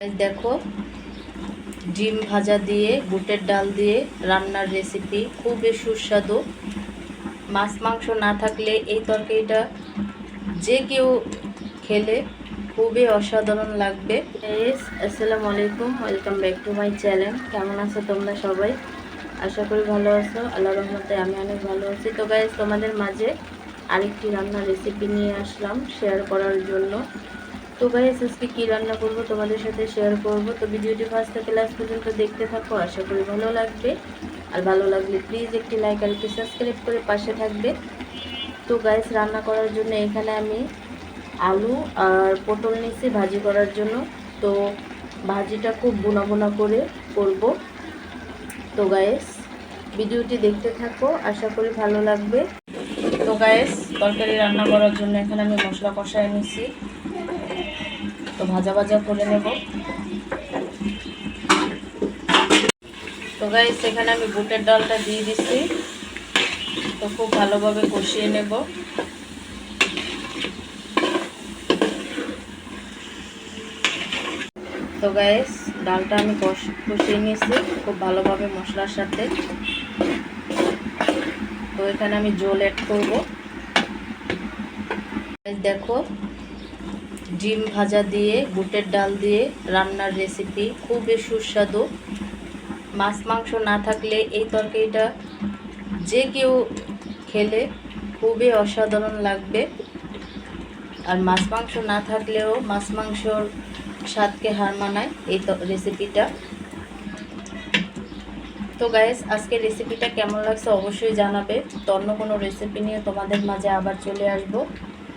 দেখো, ডিম ভাজা দিয়ে, বুটের ডাল দিয়ে রান্নার রেসিপি খুবই সুস্বাদু। মাছ, মাংস না থাকলে এই তরকারিটা যে কেউ খেলে খুবই অসাধারণ লাগবে। আসসালামু আলাইকুম welcome back to my channel কেমন আছো তোমরা সবাই? আশা করি ভালো আছো। আল্লাহ রহমতে আমি অনেক ভালো আছি। তো গাইজ তোমাদের মাঝে আরেকটি রান্নার রেসিপি নিয়ে আসলাম শেয়ার করার জন্য। তো গাইস আজকে কী রান্না করব তোমাদের সাথে শেয়ার করব? তো ভিডিওটি ফার্স্ট থেকে লাস্ট পর্যন্ত দেখতে থাকো, আশা করি ভালো লাগবে। আর ভালো লাগলে প্লিজ একটি লাইক আর একটি সাবস্ক্রাইব করে পাশে থাকবে। তো গাইস রান্না করার জন্য এখানে আমি আলু আর পটল নিচ্ছি ভাজি করার জন্য। তো ভাজিটা খুব বোনা বোনা করে করব। তো গাইস ভিডিওটি দেখতে থাকো, আশা করি ভালো লাগবে। তো গাইস তরকারি রান্না করার জন্য এখানে আমি মশলা কষায় নিচ্ছি তো ভাজা ভাজা করে নেব। তো গাইস এখানে আমি বুটের ডালটা দিয়ে দিচ্ছি। তো খুব ভালোভাবে কষিয়ে নেব। তো গাইস ডালটা আমি কষ- কষিয়ে নিয়েছি খুব ভালোভাবে মশলার সাথে। তো এখানে আমি জল অ্যাড করব। দেখো ডিম ভাজা দিয়ে, বুটের ডাল দিয়ে রান্নার রেসিপি খুবই সুস্বাদু। মাছ, মাংস না থাকলে এই তরকারিটা যে কেউ খেলে খুবই অসাধারণ লাগবে। আর মাছ, মাংস না থাকলেও মাছ, মাংসর স্বাদকে হার মানায় এই রেসিপিটা তো গাইস আজকে রেসিপিটা কেমন লাগছে অবশ্যই জানাবে। তো অন্য কোনো রেসিপি নিয়ে তোমাদের মাঝে আবার চলে আসব।